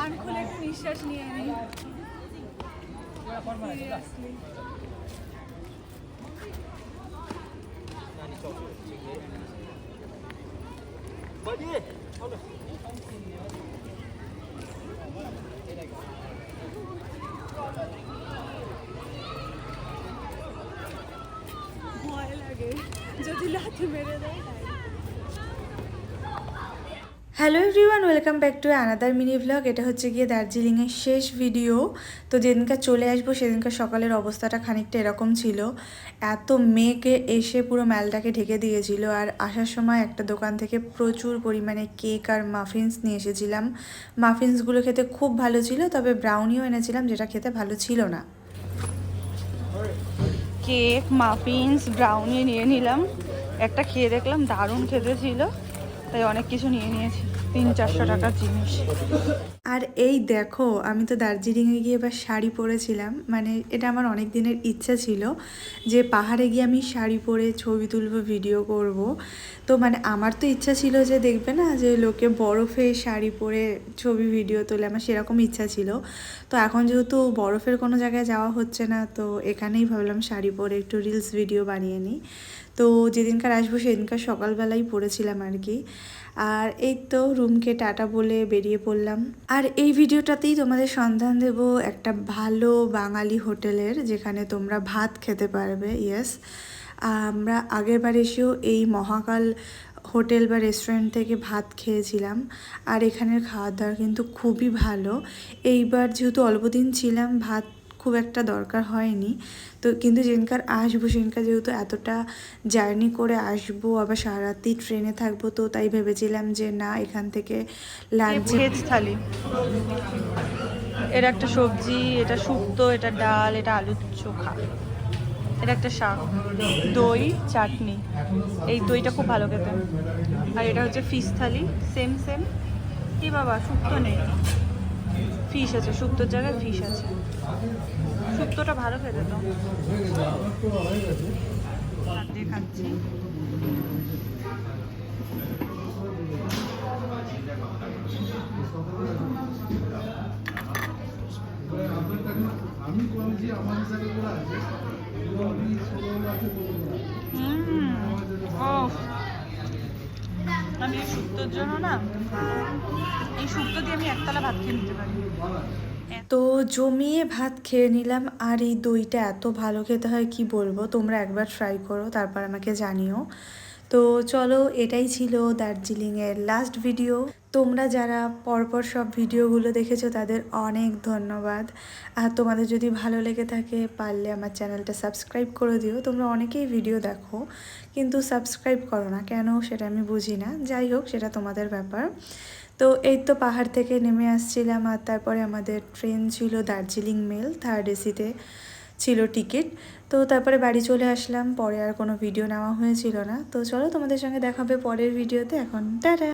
কান খুলে একটু নিঃশ্বাস নিয়ে নিই। ভয় লাগে। যদি লাথি মেরে দেয়। Hello everyone welcome back to another mini vlog এটা হচ্ছে গিয়ে দার্জিলিংয়ের শেষ ভিডিও তো যেদিনকার চলে আসব সেদিনকার সকালের অবস্থাটা খানিকটা এরকম ছিল। এত মেঘে এসে পুরো ম্যালটাকে ঢেকে দিয়েছিল। আর আসার সময় একটা দোকান থেকে প্রচুর পরিমাণে কেক আর মাফিনস নিয়ে এসেছিলাম। মাফিনসগুলো খেতে খুব ভালো ছিল, তবে ব্রাউনিও এনেছিলাম, যেটা খেতে ভালো ছিল না। কেক মাফিনস ব্রাউনি নিয়ে নিলাম। একটা খেয়ে দেখলাম দারুণ খেতে ছিল। তাই অনেক কিছু নিয়ে নিয়েছি। তিন, চারশো টাকার জিনিস। আর এই দেখো, আমি তো দার্জিলিংয়ে গিয়ে এবার শাড়ি পরেছিলাম। মানে এটা আমার অনেক দিনের ইচ্ছা ছিল যে পাহাড়ে গিয়ে আমি শাড়ি পরে ছবি তুলব, ভিডিও করব। তো মানে আমার তো ইচ্ছা ছিল যে দেখবে না, যে লোকে বরফে শাড়ি পরে ছবি, ভিডিও তোলে, আমার সেরকম ইচ্ছা ছিল। তো এখন যেহেতু বরফের কোনো জায়গায় যাওয়া হচ্ছে না, তো এখানেই ভাবলাম শাড়ি পরে একটু রিলস ভিডিও বানিয়ে নিই। তো যেদিনকার আসব সেদিনকার সকালবেলাই পড়েছিলাম আর কি। আর এই তো রুমকে টাটা বলে বেরিয়ে পড়লাম। আর এই ভিডিওটাতেই তোমাদের সন্ধান দেব একটা ভালো বাঙালি হোটেলের যেখানে তোমরা ভাত খেতে পারবে ইয়েস আমরা আগেরবার এসেও এই মহাকাল হোটেল বা রেস্টুরেন্ট থেকে ভাত খেয়েছিলাম। আর এখানের খাওয়া দাওয়া কিন্তু খুবই ভালো। এইবার যেহেতু অল্প দিন ছিলাম ভাত খুব একটা দরকার হয়নি। তো কিন্তু যেদিনকার আসব, সেদিনকার যেহেতু এতটা জার্নি করে আসব, আবার সারা রাত্রি ট্রেনে থাকব, তো তাই ভেবেছিলাম যে না, এখান থেকে ভেজ থালি। এটা একটা সবজি, এটা শুক্তো, এটা ডাল, এটা আলু চোখা। এটা একটা শাক, দই, চাটনি। এই দইটা খুব ভালো খেতে। আর এটা হচ্ছে ফিশ থালি সেম সেম কি বাবা, শুক্তো নেই। ফিশ আছে শুক্তোর জায়গায় ফিশ আছে। শুক্তোটা ভালো খেতে তো। ভাত দিয়ে খাচ্ছি আমি আমার করে আছে আমি আমি এই জন্য না, এই দিয়ে আমি একতলা ভাত খেয়ে নিতে পারি। তো জমিয়ে ভাত খেয়ে নিলাম, আর এই দইটা এত ভালো খেতে হয়, কি বলব? তোমরা একবার ট্রাই করো, তারপর আমাকে জানিও। তো চলো এটাই ছিল দার্জিলিংয়ের লাস্ট ভিডিও তোমরা যারা পরপর সব ভিডিওগুলো দেখেছ, তাদের অনেক ধন্যবাদ। আর তোমাদের যদি ভালো লেগে থাকে, পারলে আমার চ্যানেলটা সাবস্ক্রাইব করে দিও। তোমরা অনেকেই ভিডিও দেখো, কিন্তু সাবস্ক্রাইব করো না। কেন? সেটা আমি বুঝি না। যাই হোক, সেটা তোমাদের ব্যাপার। তো এই তো পাহাড় থেকে নেমে আসছিলাম, আর তারপরে আমাদের ট্রেন ছিল দার্জিলিং মেল থার্ড এসিতে ছিল টিকিট। তো তারপরে বাড়ি চলে আসলাম, পরে আর কোনো ভিডিও নেওয়া হয়েছিল না। তো চলো তোমাদের সঙ্গে দেখাবে পরের ভিডিওতে এখন টাটা!